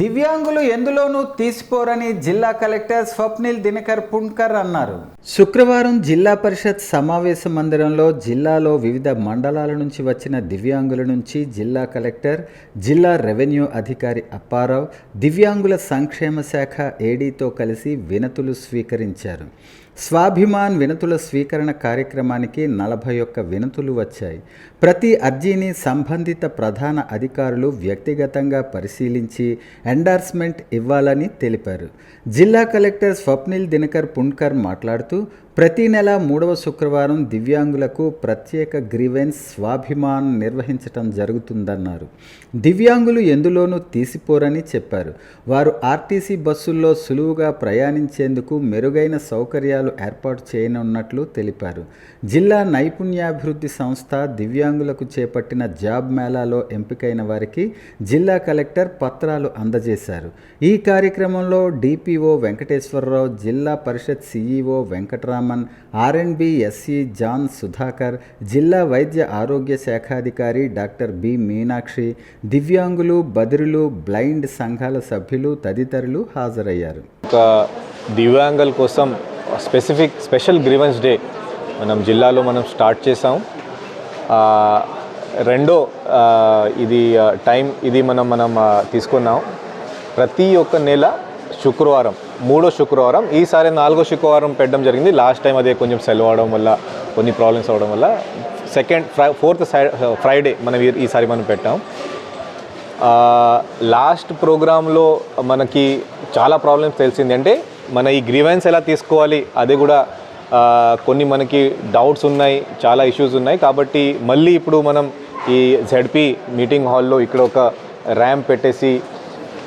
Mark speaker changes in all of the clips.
Speaker 1: దివ్యాంగులు ఎందులోనూ తీసిపోరని జిల్లా కలెక్టర్ స్వప్నిల్ దినకర్ పుణ్కర్ అన్నారు. శుక్రవారం జిల్లా పరిషత్ సమావేశ మందిరంలో జిల్లాలో వివిధ మండలాల నుంచి వచ్చిన దివ్యాంగుల నుంచి జిల్లా కలెక్టర్ జిల్లా రెవెన్యూ అధికారి అప్పారావు దివ్యాంగుల సంక్షేమ శాఖ ఏడీతో కలిసి వినతులు స్వీకరించారు. స్వాభిమాన్ వినతుల స్వీకరణ కార్యక్రమానికి నలభై ఒక్క వినతులు వచ్చాయి. ప్రతి అర్జీని సంబంధిత ప్రధాన అధికారులు వ్యక్తిగతంగా పరిశీలించి ఎండార్స్మెంట్ ఇవ్వాలని తెలిపారు. జిల్లా కలెక్టర్ స్వప్నిల్ దినకర్ పుణ్కర్ మాట్లాడుతూ ప్రతి నెల మూడవ శుక్రవారం దివ్యాంగులకు ప్రత్యేక గ్రీవెన్స్ స్వాభిమానం నిర్వహించటం జరుగుతుందన్నారు. దివ్యాంగులు ఎందులోనూ తీసిపోరని చెప్పారు. వారు ఆర్టీసీ బస్సుల్లో సులువుగా ప్రయాణించేందుకు మెరుగైన సౌకర్యాలు ఏర్పాటు చేయనున్నట్లు తెలిపారు. జిల్లా నైపుణ్యాభివృద్ధి సంస్థ దివ్యాంగులకు చేపట్టిన జాబ్ మేళాలో ఎంపికైన వారికి జిల్లా కలెక్టర్ పత్రాలు అందజేశారు. ఈ కార్యక్రమంలో డిపిఓ వెంకటేశ్వరరావు జిల్లా పరిషత్ సిఈఓ వెంకటరామన్ ఆర్ఎండ్బి ఎస్సీ జాన్ సుధాకర్ జిల్లా వైద్య ఆరోగ్య శాఖాధికారి డాక్టర్ బి మీనాక్షి దివ్యాంగులు బదిరులు బ్లైండ్ సంఘాల సభ్యులు తదితరులు హాజరయ్యారు.
Speaker 2: ఒక దివ్యాంగుల కోసం స్పెసిఫిక్ స్పెషల్ గ్రీవెన్స్ డే మనం జిల్లాలో మనం స్టార్ట్ చేసాం రెండో ఇది టైం ఇది మనం మనం తీసుకున్నాం. ప్రతి ఒక్క నెల శుక్రవారం మూడో శుక్రవారం ఈసారి నాలుగో శుక్రవారం పెట్టడం జరిగింది. లాస్ట్ టైం అదే కొంచెం సెలవు అవడం వల్ల కొన్ని ప్రాబ్లమ్స్ అవడం వల్ల. సెకండ్ ఫ్రై ఫోర్త్ ఫ్రైడే మనం ఈసారి మనం పెట్టాం. లాస్ట్ ప్రోగ్రాంలో మనకి చాలా ప్రాబ్లమ్స్ తెలిసింది. అంటే మన ఈ గ్రీవెన్స్ ఎలా తీసుకోవాలి అది కూడా కొన్ని మనకి డౌట్స్ ఉన్నాయి చాలా ఇష్యూస్ ఉన్నాయి. కాబట్టి మళ్ళీ ఇప్పుడు మనం ఈ జెడ్పీ మీటింగ్ హాల్లో ఇక్కడ ఒక ర్యాంప్ పెట్టేసి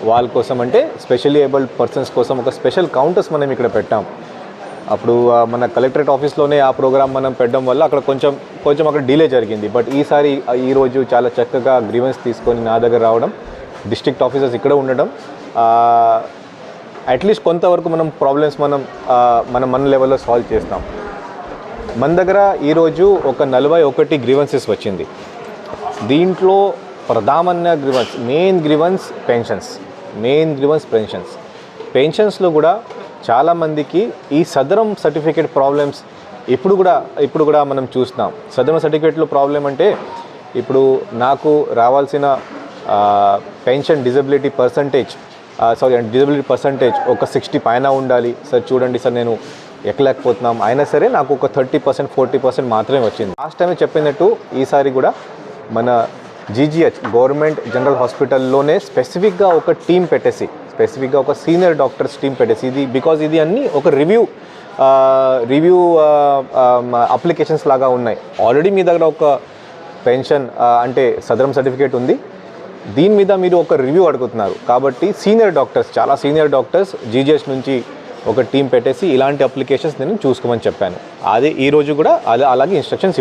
Speaker 2: వాళ్ళ కోసం అంటే స్పెషల్లీ ఏబుల్డ్ పర్సన్స్ కోసం ఒక స్పెషల్ కౌంటర్స్ మనం ఇక్కడ పెట్టాం. అప్పుడు మన కలెక్టరేట్ ఆఫీస్లోనే ఆ ప్రోగ్రామ్ మనం పెట్టడం వల్ల అక్కడ కొంచెం కొంచెం అక్కడ డిలే జరిగింది. బట్ ఈసారి ఈరోజు ఈ రోజు చాలా చక్కగా గ్రీవెన్స్ తీసుకొని నా దగ్గర రావడం డిస్ట్రిక్ట్ ఆఫీసర్స్ ఇక్కడ ఉండడం అట్లీస్ట్ కొంతవరకు మనం ప్రాబ్లమ్స్ మనం మనం మన లెవెల్లో సాల్వ్ చేస్తాం. మన దగ్గర ఈరోజు ఒక నలభై ఒకటి గ్రీవెన్సెస్ వచ్చింది. దీంట్లో ప్రధాన grievance main grievance pensions main grievance pensions పెన్షన్స్లో కూడా చాలామందికి ఈ సదరం సర్టిఫికేట్ ప్రాబ్లమ్స్ ఇప్పుడు కూడా ఇప్పుడు కూడా మనం చూస్తున్నాం. సదరం సర్టిఫికేట్లో ప్రాబ్లం అంటే ఇప్పుడు నాకు రావాల్సిన pension disability percentage sorry disability percentage ఒక సిక్స్టీ పైన ఉండాలి. సార్ చూడండి సార్ నేను ఎక్కలేకపోతున్నాం. అయినా సరే నాకు ఒక థర్టీ పర్సెంట్ ఫోర్టీ పర్సెంట్ మాత్రమే వచ్చింది. లాస్ట్ టైం చెప్పినట్టు ఈసారి కూడా మన జీజీహెచ్ గవర్నమెంట్ జనరల్ హాస్పిటల్లోనే స్పెసిఫిక్గా ఒక టీం పెట్టేసి స్పెసిఫిక్గా ఒక సీనియర్ డాక్టర్స్ టీం పెట్టేసి ఇది బికాజ్ ఇది అన్ని ఒక రివ్యూ రివ్యూ అప్లికేషన్స్ లాగా ఉన్నాయి. ఆల్రెడీ మీ దగ్గర ఒక పెన్షన్ అంటే సదరం సర్టిఫికేట్ ఉంది. దీని మీద మీరు ఒక రివ్యూ అడుగుతున్నారు. కాబట్టి సీనియర్ డాక్టర్స్ చాలా సీనియర్ డాక్టర్స్ జీజీఎస్ నుంచి ఒక టీం పెట్టేసి ఇలాంటి అప్లికేషన్స్ నేను చూసుకోమని చెప్పాను. అదే ఈరోజు కూడా అదే అలాగే ఇన్స్ట్రక్షన్స్